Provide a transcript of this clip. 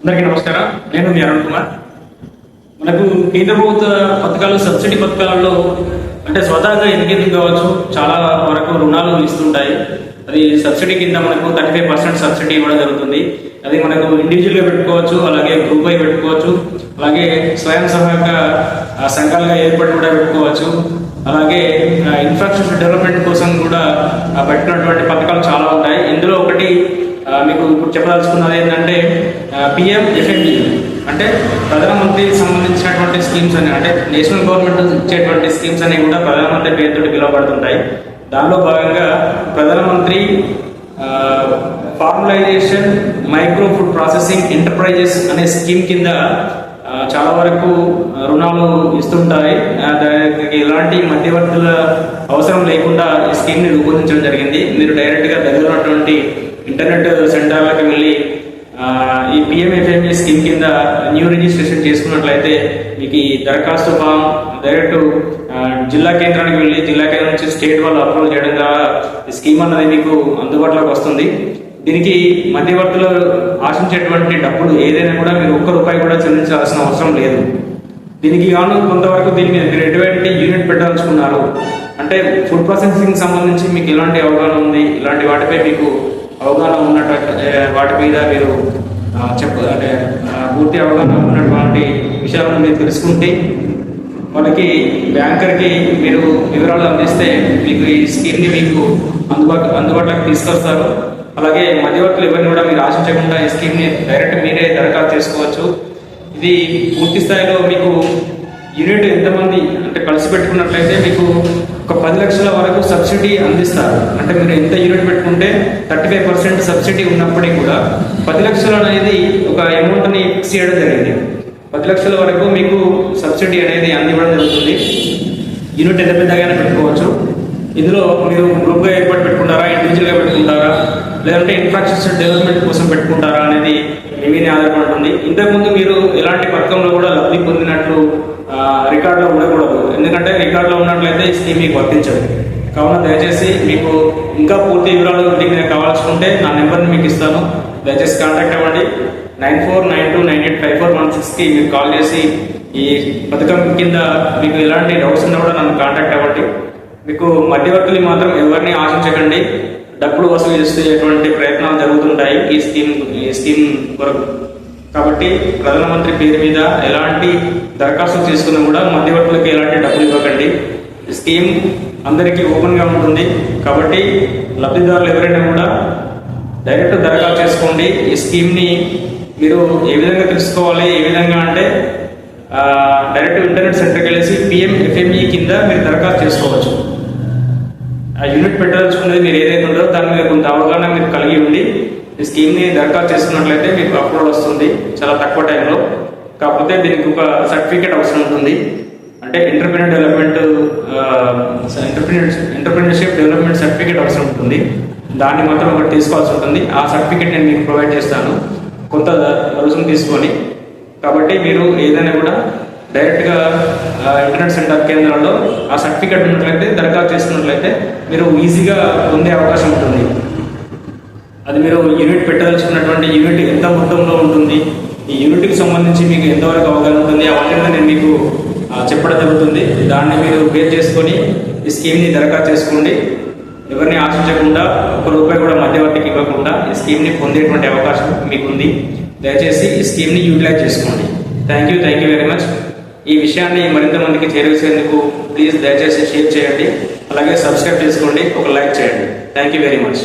అందరికీ నమస్కారం. నేను మీ అరుణ్ కుమార్. మనకు కేంద్ర ప్రభుత్వ పథకాలు సబ్సిడీ పథకాలలో అంటే స్వతహాగా ఎందుకెందుకు కావచ్చు చాలా వరకు రుణాలు ఇస్తుంటాయి. అది సబ్సిడీ కింద మనకు థర్టీ ఫైవ్ పర్సెంట్ సబ్సిడీ ఇవ్వడం జరుగుతుంది. అది మనకు ఇండివిజువల్గా పెట్టుకోవచ్చు అలాగే గ్రూప్ అయి పెట్టుకోవచ్చు అలాగే స్వయం సహాయక ఆ, సంఘాలుగా ఏర్పడి కూడా పెట్టుకోవచ్చు అలాగే ఇన్ఫ్రాస్ట్రక్చర్ డెవలప్మెంట్ కోసం కూడా ఆ, పెట్టినటువంటి పథకాలు చాలా ఉంటాయి ఇందులో ఒకటి మీకు ఇప్పుడు చెప్పదలుచుకున్నది ఏంటంటే పిఎం ఎఫ్ఎండి. అంటే ప్రధానమంత్రికి సంబంధించినటువంటి స్కీమ్స్ అని అంటే నేషనల్ గవర్నమెంట్ ఇచ్చేటువంటి స్కీమ్స్ అనేవి కూడా ప్రధానమంత్రి పేరుతో పిలువబడుతుంటాయి. దానిలో భాగంగా ప్రధానమంత్రి formalisation micro food processing enterprises అనే స్కీమ్ కింద వరకు రుణాలు ఇస్తుంటాయి. దానికి ఎలాంటి మధ్యవర్తుల అవసరం లేకుండా ఈ స్కీమ్ని రూపొందించడం జరిగింది. మీరు డైరెక్ట్గా దగ్గర ఉన్నటువంటి ఇంటర్నెట్ సెంటర్లకు వెళ్ళి ఈ పిఎంఎఫ్ఎంఈ స్కీమ్ కింద న్యూ రిజిస్ట్రేషన్ చేసుకున్నట్లయితే మీకు ఈ దరఖాస్తు ఫామ్ డైరెక్ట్ జిల్లా కేంద్రానికి వెళ్ళి జిల్లా కేంద్రం నుంచి స్టేట్ వాళ్ళు అప్రూవల్ చేయడం ద్వారా ఈ స్కీమ్ అన్నది మీకు అందుబాటులోకి వస్తుంది. దీనికి మధ్యవర్తులు ఆశించేటువంటి డబ్బులు ఏదైనా కూడా మీరు ఒక్క రూపాయి కూడా చెల్లించాల్సిన అవసరం లేదు. దీనికి గాను కొంతవరకు దీని మీద మీరు ఎటువంటి యూనిట్ పెట్టాల్చుకున్నారు అంటే ఫుడ్ ప్రాసెసింగ్ సంబంధించి మీకు ఎలాంటి అవగాహన ఉంది? ఇలాంటి వాటిపై మీకు అవగాహన ఉన్నట్టు వాటి మీద మీరు ఆ, చెప్ప అంటే పూర్తి అవగాహన ఉన్నటువంటి విషయాలను మీరు తెలుసుకుంటే వాళ్ళకి బ్యాంకర్కి మీరు వివరాలు అందిస్తే మీకు ఈ స్కీమ్ని మీకు అందుబాటు అందుబాటులోకి తీసుకొస్తారు. అలాగే మధ్యవర్తులు ఎవరిని కూడా మీరు ఆశించకుండా ఈ స్కీమ్ని డైరెక్ట్ మీరే దరఖాస్తు చేసుకోవచ్చు. ఇది పూర్తి స్థాయిలో మీకు యూనిట్ ఎంతమంది అంటే కలిసి పెట్టుకున్నట్లయితే మీకు ఒక పది లక్షల వరకు సబ్సిడీ అందిస్తారు. అంటే మీరు ఎంత యూనిట్ పెట్టుకుంటే థర్టీ ఫైవ్ పర్సెంట్ సబ్సిడీ ఉన్నప్పటికీ కూడా పది లక్షలు అనేది ఒక అమౌంట్ని ఫిక్స్ చేయడం జరిగింది. పది లక్షల వరకు మీకు సబ్సిడీ అనేది అందివ్వడం జరుగుతుంది. యూనిట్ ఎంత పెద్దగానే పెట్టుకోవచ్చు. ఇందులో మీరు గ్రూప్గా ఏర్పాటు పెట్టుకుంటారా? ఇండివిజువల్గా పెట్టుకుంటారా? లేదంటే ఇన్ఫ్రాస్ట్రక్చర్ డెవలప్మెంట్ కోసం పెట్టుకుంటారా అనేది మీనే మీద ఆధారపడుతుంది ఇంతకుముందు మీరు ఎలాంటి పథకంలో కూడా లబ్ధి పొందినట్లు రికార్డులో ఉండకూడదు. ఎందుకంటే రికార్డులో ఉన్నట్లయితే ఈ స్కీమ్ మీకు వర్తించదు. కావున దయచేసి మీకు ఇంకా పూర్తి వివరాలు దీని మీద కావాల్సుకుంటే నా నెంబర్ని మీకు ఇస్తాను. దయచేసి కాంటాక్ట్ అవ్వండి. Nine four nine two nine eight five four one సిక్స్కి మీరు కాల్ చేసి ఈ పథకం కింద మీకు ఎలాంటి డౌట్స్ ఉన్నా కూడా నన్ను కాంటాక్ట్ అవ్వండి. మీకు మధ్యవర్తులు మాత్రం ఎవరిని ఆశించకండి. డబ్బులు వసూలు చేసేటువంటి ప్రయత్నాలు జరుగుతుంటాయి ఈ స్కీమ్ ఈ స్కీమ్ కొరకు. కాబట్టి ప్రధానమంత్రి పేరు మీద ఎలాంటి దరఖాస్తు తీసుకున్నా కూడా మధ్యవర్తులకు ఎలాంటి డబ్బులు ఇవ్వకండి. ఈ స్కీమ్ అందరికీ ఓపెన్గా ఉంటుంది. కాబట్టి లబ్ధిదారులు ఎవరైనా కూడా డైరెక్ట్ దరఖాస్తు చేసుకోండి. ఈ స్కీమ్ని మీరు ఏ విధంగా తెలుసుకోవాలి? ఏ విధంగా అంటే డైరెక్ట్ ఇంటర్నెట్ సెంటర్కి వెళ్ళేసి పిఎం ఎఫ్ఎంఈ కింద మీరు దరఖాస్తు చేసుకోవచ్చు. ఆ పెట్టాల్సుకునేది మీరు ఏదైతే ఉందో దాని మీద కొంత అవగాహన మీరు కలిగి ఉండి ఈ స్కీమ్ని దరఖాస్తు చేసుకున్నట్లయితే మీకు అప్రూవల్ వస్తుంది చాలా తక్కువ టైంలో కాకపోతే దీనికి ఒక సర్టిఫికేట్ అవసరం ఉంటుంది. అంటే entrepreneur development entrepreneur entrepreneurship development certificate అవసరం ఉంటుంది. దాన్ని మాత్రం ఒకటి తీసుకోవాల్సి ఉంటుంది. ఆ సర్టిఫికేట్ నేను మీకు ప్రొవైడ్ చేస్తాను. కొంత రుసుము తీసుకొని. కాబట్టి మీరు ఏదైనా కూడా డైరెక్ట్గా ఇంటర్నెట్ సెంటర్ కేంద్రాల్లో ఆ సర్టిఫికేట్ ఉన్నట్లయితే దరఖాస్తు చేసుకున్నట్లయితే మీరు ఈజీగా పొందే అవకాశం ఉంటుంది. అది మీరు యూనిట్ పెట్టదలుచుకున్నటువంటి యూనిట్ ఎంత మొత్తంలో ఉంటుంది ఈ యూనిట్కి సంబంధించి మీకు ఎంతవరకు అవగాహన ఉంటుంది అవన్నీ కూడా నేను మీకు చెప్పడం జరుగుతుంది. దాన్ని మీరు బేర్ చేసుకొని ఈ స్కీమ్ని దరఖాస్తు చేసుకోండి. ఎవరిని ఆశించకుండా ఒక రూపాయి కూడా మధ్యవర్తికి ఇవ్వకుండా ఈ స్కీమ్ని పొందేటువంటి అవకాశం మీకు ఉంది దయచేసి ఈ స్కీమ్ని యూటిలైజ్ చేసుకోండి. Thank you thank you very much. ఈ విషయాన్ని మరింత మందికి చేరవేసేందుకు ప్లీజ్ దయచేసి షేర్ చేయండి. అలాగే సబ్స్క్రైబ్ చేసుకోండి. ఒక లైక్ చేయండి. Thank you very much